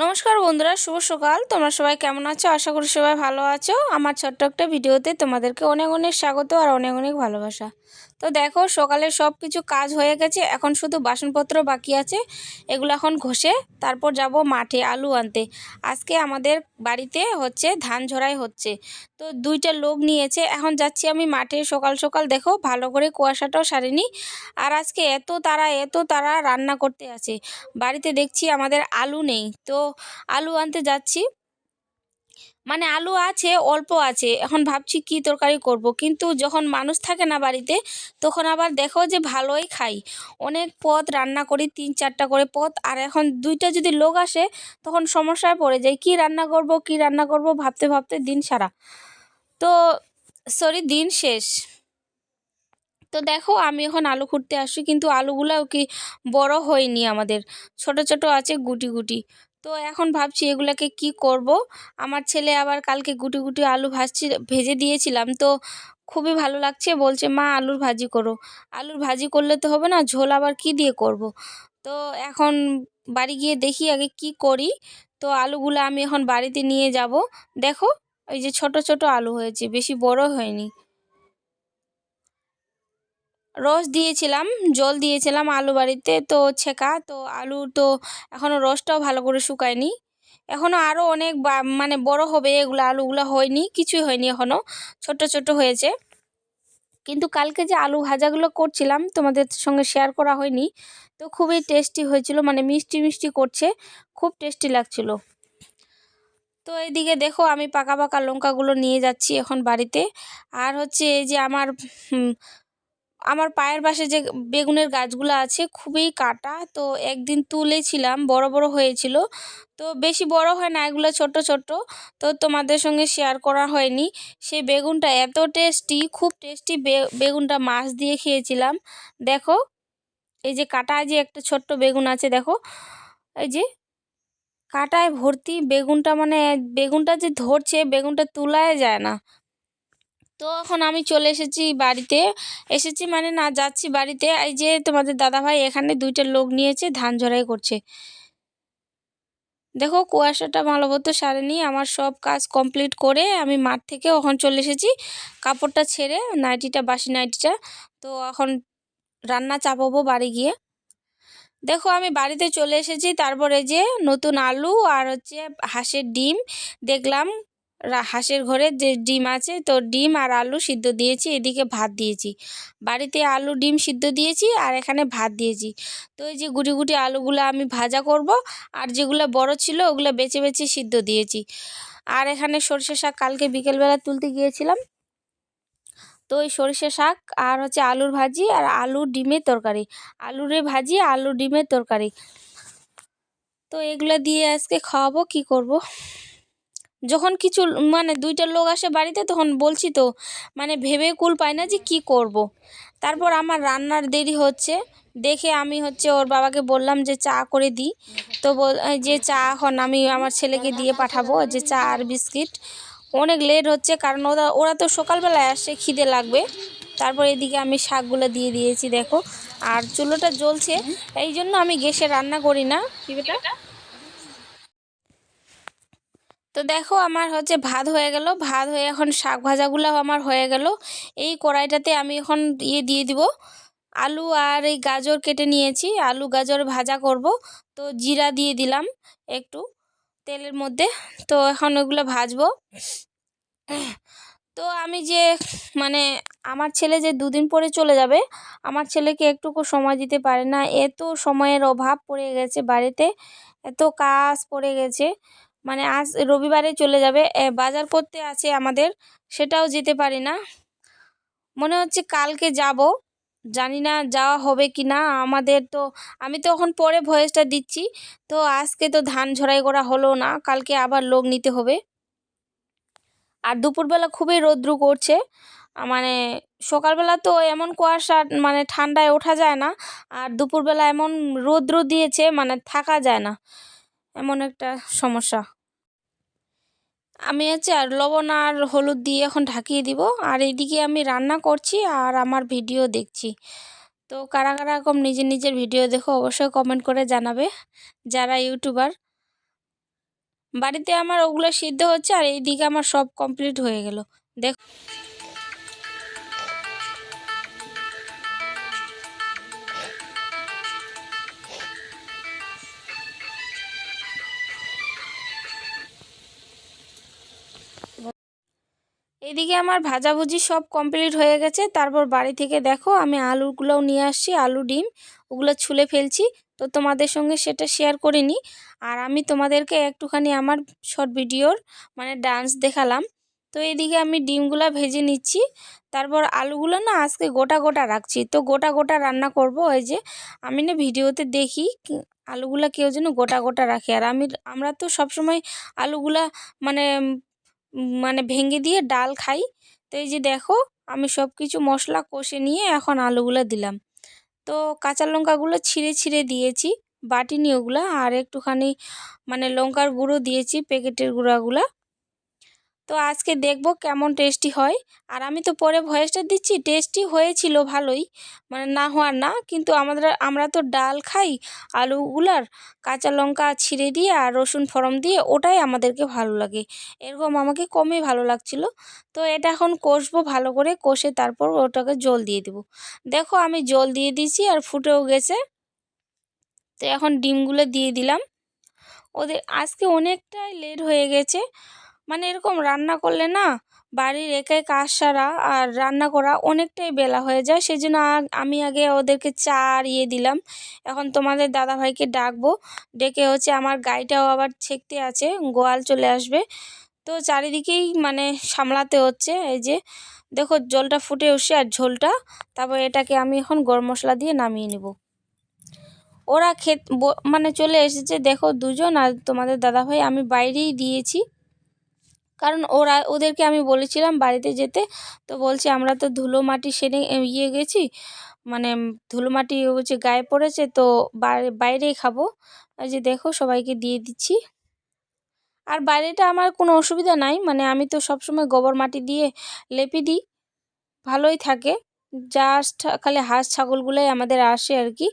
নমস্কার বন্ধুরা, শুভ সকাল। তোমরা সবাই কেমন আছো? আশা করি সবাই ভালো আছো। আমার ছোট্ট একটা ভিডিওতে তোমাদেরকে অনেক অনেক স্বাগত আর অনেক অনেক ভালোবাসা। তো দেখো সকালে সব কিছু কাজ হয়ে গেছে, এখন শুধু বাসনপত্র বাকি আছে, এগুলো এখন ঘষে তারপর যাব মাঠে আলু আনতে। আজকে আমাদের বাড়িতে হচ্ছে ধান ঝরাই হচ্ছে, তো দুইটা লোক নিয়েছে, এখন যাচ্ছি আমি মাঠে সকাল সকাল, দেখো ভালো করে কুয়াশাটাও সারেনি, আর আজকে এত তারা এত তারা রান্না করতে আছে। বাড়িতে দেখছি আমাদের আলু নেই, তো আলু আনতে যাচ্ছি। মানে আলু আছে, অল্প আছে, এখন ভাবছি কি তরকারি করব। কিন্তু যখন মানুষ থাকে না বাড়িতে, তখন আবার দেখো যে ভালোই খাই। অনেক পদ রান্না করি, তিন চারটা করে পদ, আর এখন দুইটা যদি লোক আসে, তখন সমস্যায় পড়ে যায়, কি রান্না করব, কি রান্না করব, ভাবতে ভাবতে দিন সারা। তো সরি দিন শেষ। তো দেখো, আমি এখন আলু খুঁড়তে আসি কিন্তু আলুগুলাও কি বড় হয়নি আমাদের। ছোট ছোট আছে, গুটি গুটি। তো এখন ভাবছি এগুলাকে কি করব? আমার ছেলে আবার কালকে গুটি গুটি আলু ভাজছি, ভেজে দিয়েছিলাম, তো খুবই ভালো লাগছে। বলছে, মা, আলুর ভাজি করো। আলুর ভাজি করলে তো হবে না, ঝোল আবার কি দিয়ে করব। তো এখন বাড়ি গিয়ে দেখি আগে কি করি। তো আলুগুলো আমি এখন বাড়িতে নিয়ে যাব। দেখো এই যে ছোট ছোট আলু হয়েছে, বেশি বড় হয়নি। রস দিয়েছিলাম, জল দিয়েছিলাম আলু বাড়িতে। তো ছেঁকা, তো আলু তো এখনও রসটাও ভালো করে শুকায়নি। এখনও আরও অনেক মানে বড় হবে এগুলো আলুগুলো হয়নি, কিছুই হয়নি এখনও ছোট ছোট হয়েছে। কিন্তু কালকে যে আলু ভাজাগুলো করছিলাম, তোমাদের সঙ্গে শেয়ার করা হয়নি, তো খুবই টেস্টি হয়েছিল মানে মিষ্টি মিষ্টি করছে, খুব টেস্টি লাগছিল। তো এইদিকে দেখো, আমি পাকা পাকা লঙ্কাগুলো নিয়ে যাচ্ছি এখন বাড়িতে। আর হচ্ছে এই যে আমার আমার পায়ের পাশে যে বেগুনের গাছগুলো আছে খুবই কাটা, তো একদিন তুলেছিলাম, বড় বড় হয়েছিল। তো বেশি বড় হয় না, এগুলো ছোট ছোট, তো তোমাদের সঙ্গে শেয়ার করা হয়নি। সেই বেগুনটা এত টেস্টি খুব টেস্টি বেগুনটা মাছ দিয়ে খেয়েছিলাম। দেখো, এই যে কাটায় যে একটা ছোট্ট বেগুন আছে, দেখো, এই যে কাটায় ভর্তি বেগুনটা মানে বেগুনটা যে ধরছে, বেগুনটা তুলায় যায় না। তো এখন আমি চলে এসেছি বাড়িতে। এসেছি মানে না, যাচ্ছি বাড়িতে। এই যে তোমাদের দাদাভাই এখানে দুইটা লোক নিয়েছে, ধান ঝরাই করছে। দেখো, কুয়াশাটা মালবত সারেনি, আমার সব কাজ কমপ্লিট করে আমি মাঠ থেকে ওখান চলে এসেছি। কাপড়টা ছেড়ে, নাইটিটা, বাসি নাইটিটা, তো এখন রান্না চাপাবো বাড়ি গিয়ে। দেখো, আমি বাড়িতে চলে এসেছি, তারপরে যে নতুন আলু আর হচ্ছে হাঁসের ডিম। দেখলাম হাঁসের ঘরে যে ডিম আছে, তো ডিম আর আলু সিদ্ধ দিয়েছি, এদিকে ভাত দিয়েছি। বাড়িতে আলু, ডিম সিদ্ধ দিয়েছি আর এখানে ভাত দিয়েছি। তো এই যে গুটি গুটি আলুগুলো আমি ভাজা করব, আর যেগুলো বড় ছিল ওগুলো বেছে বেছে সিদ্ধ দিয়েছি। আর এখানে সরষে শাক কালকে বিকেলবেলা তুলতে গিয়েছিলাম। তো ওই সরষে শাক আর হচ্ছে আলুর ভাজি আর আলু ডিমের তরকারি। আলুরে ভাজি, আলু ডিমের তরকারি। তো এগুলো দিয়ে আজকে খাওয়াবো, কি করব। যখন কিছু মানে দুইটা লোক আসে বাড়িতে, তখন বলছি তো মানে ভেবে কুল পাই না যে কি করব। তারপর আমার রান্নার দেরি হচ্ছে। দেখে আমি হচ্ছে ওর বাবাকে বললাম যে চা করে দিই তো যে চা এখন আমি আমার ছেলেকে দিয়ে পাঠাবো, যে চা আর বিস্কিট। অনেক লেট হচ্ছে কারণ ওরা ওরা তো সকালবেলায় আসে, খিদে লাগবে। তারপর এদিকে আমি শাকগুলো দিয়ে দিয়েছি, দেখো। আর চুলোটা জ্বলছে এই জন্য আমি গ্যাসে রান্না করি না। তো দেখো আমার হচ্ছে ভাত হয়ে গেল। ভাত হয়ে এখন শাক ভাজাগুলো আমার হয়ে গেল। এই কড়াইটাতে আমি এখন ইয়ে দিয়ে দিব আলু আর এই গাজর কেটে নিয়েছি। আলু গাজর ভাজা করব। তো জিরা দিয়ে দিলাম একটু তেলের মধ্যে। তো এখন ওগুলো ভাজবো। তো আমি যে মানে আমার ছেলে যে দুদিন পরে চলে যাবে, আমার ছেলেকে একটুকু সময় দিতে পারে না। এত সময়ের অভাব পড়ে গেছে বাড়িতে। এত কাজ পড়ে গেছে। মানে আজ রবিবারে চলে যাবে। বাজার করতে আছে আমাদের, সেটাও যেতে পারি না। মনে হচ্ছে কালকে যাব, জানি না যাওয়া হবে কি না। আমাদের তো, আমি তো এখন পরে ভয়েসটা দিচ্ছি, তো আজকে তো ধান ঝরাই করা হলো না, কালকে আবার লোক নিতে হবে। আর দুপুরবেলা খুবই রৌদ্র করছে মানে সকালবেলা তো এমন কুয়াশা মানে ঠান্ডায় ওঠা যায় না, আর দুপুরবেলা এমন রৌদ্র দিয়েছে মানে থাকা যায় না। এমন একটা সমস্যা। আমি হচ্ছে আর লবণ আর হলুদ দিয়ে এখন ঢাকিয়ে দিব। আর এইদিকে আমি রান্না করছি আর আমার ভিডিও দেখছি। তো কারা কারা রকম নিজের নিজের ভিডিও দেখো অবশ্যই কমেন্ট করে জানাবে, যারা ইউটিউবার। বাড়িতে আমার ওগুলো সিদ্ধ হচ্ছে আর এইদিকে আমার সব কমপ্লিট হয়ে গেল। দেখ এদিকে আমার ভাজাভুজি সব কমপ্লিট হয়ে গেছে। তারপর বাড়ি থেকে দেখো, আমি আলুগুলোও নিয়ে আসছি, আলু, ডিম, ওগুলো ছুলে ফেলছি। তো তোমাদের সঙ্গে সেটা শেয়ার করে করিনি। আর আমি তোমাদেরকে একটুখানি আমার শর্ট ভিডিওর মানে ডান্স দেখালাম। তো এদিকে আমি ডিমগুলো ভেজে নিচ্ছি। তারপর আলুগুলো না আজকে গোটা গোটা রাখছি। তো গোটা গোটা রান্না করব। ওই যে আমি না ভিডিওতে দেখি আলুগুলা কেউ যেন গোটা গোটা রাখে। আর আমি, আমরা তো সবসময় আলুগুলা মানে মানে ভেঙে দিয়ে ডাল খাই। তো এই যে দেখো, আমি সব কিছু মশলা কষে নিয়ে এখন আলুগুলো দিলাম। তো কাঁচা লঙ্কাগুলো ছিঁড়ে ছিঁড়ে দিয়েছি বাটিনি ওগুলো, আর একটুখানি মানে লঙ্কার গুঁড়ো দিয়েছি, প্যাকেটের গুঁড়াগুলা। তো আজকে দেখব কেমন টেস্টি হয়। আর আমি তো পরে ভয়েসটা দিচ্ছি টেস্টি হয়েছিল ভালোই। মানে না হওয়ার না, কিন্তু আমাদের, আমরা তো ডাল খাই আলুগুলার কাঁচা লঙ্কা ছিঁড়ে দিয়ে আর রসুন ফরম দিয়ে, ওটাই আমাদেরকে ভালো লাগে। এরকম আমাকে কমই ভালো লাগছিল। তো এটা এখন কষবো ভালো করে, কষে তারপর ওটাকে জল দিয়ে দেবো। দেখো আমি জল দিয়ে দিয়েছি আর ফুটেও গেছে। তো এখন ডিমগুলো দিয়ে দিলাম। ওদের, আজকে অনেকটাই লেট হয়ে গেছে। মানে এরকম রান্না করলে না বাড়ির একাই কাজ সারা আর রান্না করা অনেকটাই বেলা হয়ে যায়। সেই জন্য আমি আগে ওদেরকে চা ইয়ে দিলাম। এখন তোমাদের দাদাভাইকে ডাকবো। ডেকে হচ্ছে আমার গাড়িটাও আবার ছেঁকতে আছে, গোয়াল চলে আসবে। তো চারিদিকেই মানে সামলাতে হচ্ছে এই যে। দেখো জলটা ফুটে উঠছে আর ঝোলটা। তারপর এটাকে আমি এখন গরম মশলা দিয়ে নামিয়ে নেব। ওরা খেত মানে চলে এসেছে। দেখো দুজন আর তোমাদের দাদাভাই আমি বাইরেই দিয়েছি। কারণ ওরা, ওদেরকে আমি বলেছিলাম বাড়িতে যেতে, তো বলছে আমরা তো ধুলো মাটি সেরে ইয়ে গেছি মানে ধুলো মাটি হচ্ছে গায়ে পড়েছে তো বাইরে বাইরেই খাব। এই যে দেখো সবাইকে দিয়ে দিচ্ছি। আর বাইরেটা আমার কোনো অসুবিধা নাই মানে আমি তো সবসময় গোবর মাটি দিয়ে লেপে দিই, ভালোই থাকে। জাস্ট খালি হাঁস, ছাগলগুলোই আমাদের আসে আর কি।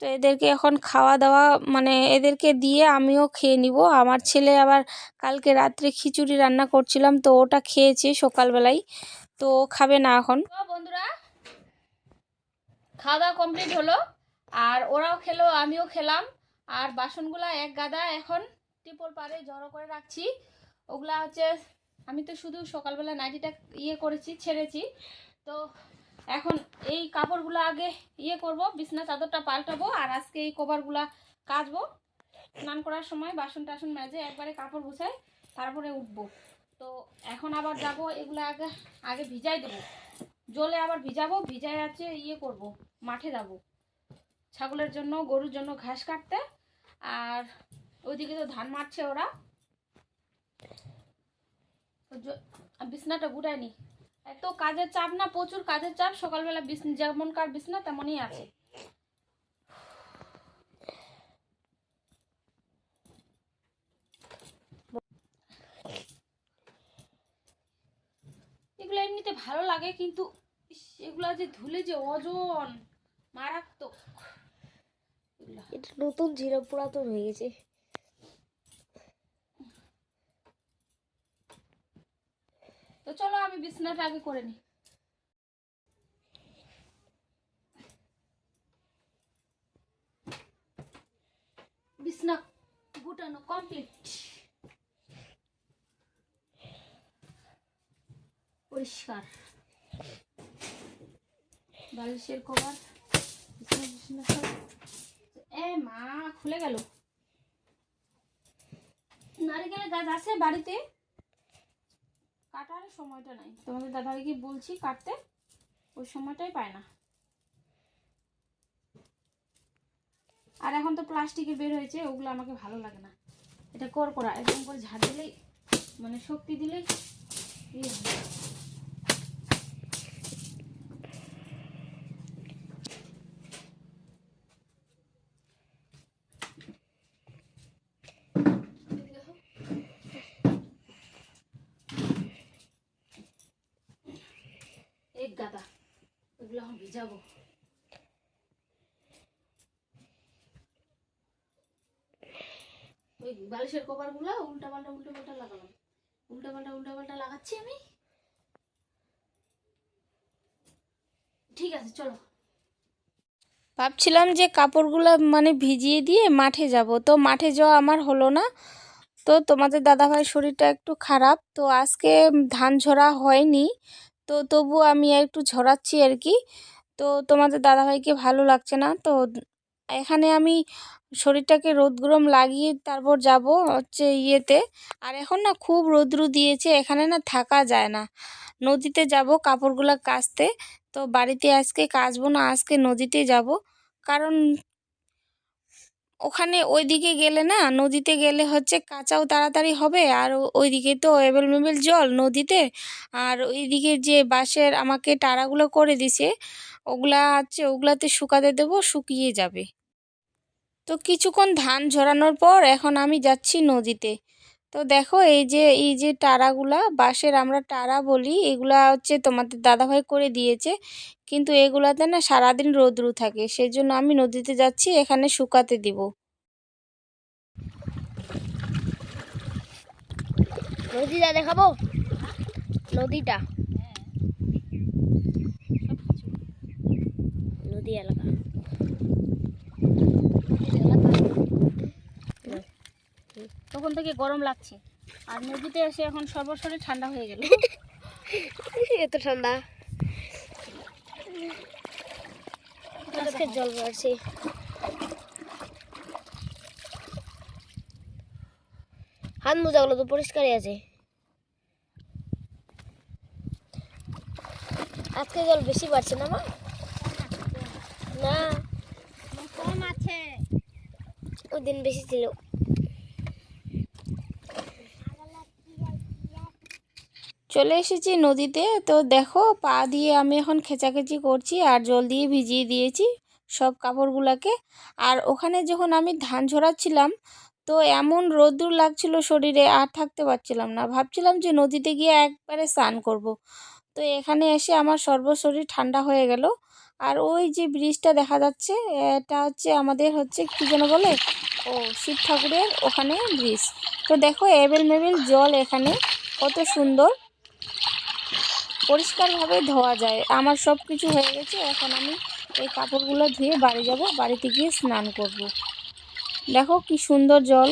তো এদেরকে এখন খাওয়া দাওয়া মানে এদেরকে দিয়ে আমিও খেয়ে নিব। আমার ছেলে আবার কালকে রাত্রে খিচুড়ি রান্না করছিলাম, তো ওটা খেয়েছে সকালবেলায় তো খাবে না এখন। বন্ধুরা খাওয়া দাওয়া কমপ্লিট হলো, আর ওরাও খেলো, আমিও খেলাম। আর বাসনগুলা এক গাদা এখন টিপল পারে জড়ো করে রাখছি। ওগুলা হচ্ছে, আমি তো শুধু সকালবেলা নাইটিটা ইয়ে করেছি, ছেড়েছি। তো এখন এই কাপড়গুলো আগে ইয়ে করব, বিছনা চাদরটা পাল্টাবো আর আজকে এই কভারগুলা কাচবো। স্নান করার সময় বাসন টাসন মেজে একবারে কাপড় গুছাই, তারপরে উঠবো। তো এখন আবার যাব, এগুলো আগে আগে ভিজাই দেবো। জলে আবার ভিজাবো, ভিজাই আছে ইয়ে করব, মাঠে যাব। ছাগলের জন্য, গরুর জন্য ঘাস কাটতে, আর ওইদিকে তো ধান মারছে ওরা। বিছনাটা গুটায়নি এত কাজের চাপ না, প্রচুর কাজের চাপ। সকালবেলা যেমন কার বিছনা, তেমনই আছে। এগুলো এমনিতে ভালো লাগে, কিন্তু এগুলা যে ধুলে যে ওজন মারাত্মক। নতুন ছিল পুরাতন হয়ে গেছে। তো চলো আমি বিছনাটা আগে করে নিই। বিছনা গুটানো কমপ্লিট পরিষ্কার। বালিশের কভার এ মা, খুলে গেল। নারিকেলের গাছ আছে বাড়িতে? কাটার সময়টা নাই। তোমাদের দাদাকে বলছি কাটতে, ওই সময়টাই পায় না। আর এখন তো প্লাস্টিকের বের হয়েছে, ওগুলো আমাকে ভালো লাগে না। এটা কর করা একদম করে ঝাড় দিলেই মানে শক্তি দিলেই ইয়ে হয়। এদিকে দেখো। এক গাদা ওগুলো এখন ভিজাবো। ওই বালিশের কভারগুলো উল্টা পাল্টা উল্টা পাল্টা লাগালাম। উল্টা পাল্টা উল্টা পাল্টা লাগাচ্ছি আমি। ঠিক আছে, চলো। ভাবছিলাম যে কাপড়গুলো মানে ভিজিয়ে দিয়ে মাঠে যাব। তো মাঠে যাওয়া আমার হলো না। তো তোমাদের দাদাভাই শরীরটা একটু খারাপ। তো আজকে ধান ঝরা হয়নি। তো তবু আমি একটু ঝরাচ্ছি আর কি। তো তোমাদের দাদাভাইকে ভালো লাগছে না। তো এখানে আমি শরীরটাকে রোদগরম লাগিয়ে তারপর যাব হচ্ছে ইয়েতে। আর এখন না খুব রোদ্রু দিয়েছে, এখানে না থাকা যায় না। নদীতে যাব, কাপড়গুলো কাচতে। তো বাড়িতে আজকে কাচবো না, আজকে নদীতে যাব। কারণ ওখানে ওইদিকে গেলে না, নদীতে গেলে হচ্ছে কাঁচাও তাড়াতাড়ি হবে আর ওই ওইদিকে তো অ্যাভেলেবেল জল নদীতে। আর ওইদিকে যে বাঁশের আমাকে টাড়াগুলো করে দিছে, ওগুলা আছে, ওগুলাতে শুকাতে দেবো, শুকিয়ে যাবে। তো কিছুক্ষণ ধান ঝরানোর পর এখন আমি যাচ্ছি নদীতে। তো দেখো এই যে এই যে টাড়াগুলা বাঁশের আমরা টারা বলি এগুলা হচ্ছে তোমাদের দাদাভাই করে দিয়েছে। কিন্তু এগুলাতে না সারাদিন রোদ্রু থাকে সেই জন্য আমি নদীতে যাচ্ছি এখানে শুকাতে দিব। নদীটা দেখাবো? নদীটা? নদী এলাকা। তখন থেকে গরম লাগছে। আর নদীতে এসে এখন সর্বশরী ঠান্ডা হয়ে গেল। এত ঠান্ডা। আজকে জল পড়ছে হাত মোজাগুলো তো পরিষ্কারই আছে। আজকে জল বেশি বাড়ছে না মা? না। কম আছে। ওই দিন বেশি ছিল। চলে এসেছি নদীতে। তো দেখো, পা দিয়ে আমি এখন খেচাখেচি করছি আর জল দিয়ে ভিজিয়ে দিয়েছি সব কাপড়গুলোকে। আর ওখানে যখন আমি ধান ঝরাচ্ছিলাম, তো এমন রোদ্দুর লাগছিল শরীরে আর থাকতে পারছিলাম না। ভাবছিলাম যে নদীতে গিয়ে একবারে স্নান করব। তো এখানে এসে আমার সর্বশরীর ঠান্ডা হয়ে গেল। আর ওই যে ব্রিজটা দেখা যাচ্ছে, এটা হচ্ছে আমাদের হচ্ছে কী যেন বলে? ও, শিব ঠাকুরের ওখানে ব্রিজ। তো দেখো এবেল মেবেল জল এখানে, কত সুন্দর। পরিষ্কারভাবে ধোয়া যায়। আমার সব কিছু হয়ে গেছে, এখন আমি এই কাপড়গুলো ধুয়ে বাড়ি যাব। বাড়িতে গিয়ে স্নান করব। দেখো কি সুন্দর জল।